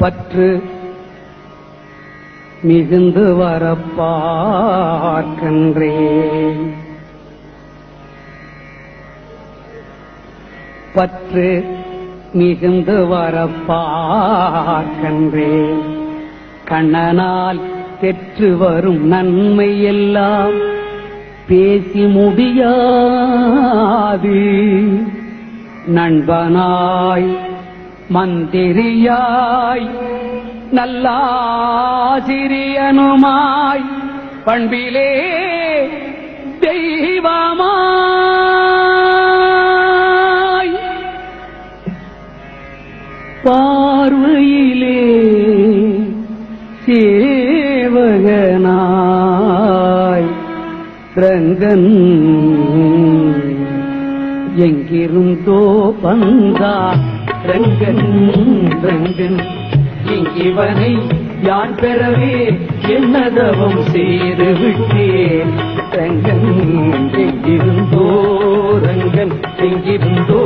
பற்று மிகுந்து வரப்பார்க்கின்றேன் பற்று மிகுந்து வரப்பார்க்கின்றேன் கண்ணனால் பெற்று வரும் நன்மை எல்லாம் பேசி முடியாது. நண்பனாய் மந்திரியாய் நல்லாசிரியனுமாய் பண்பிலே தெய்வமாய். பார்வையிலே சேவகனாய் ரங்கன் எங்கிருந்தோ வந்தா ரங்கன் ரங்கன். இங்கிவனை யான் பெறவே என்னதவம் செய்து விட்டேன். ரங்கன் எங்கிருந்தோ ரங்கன் எங்கிருந்தோ.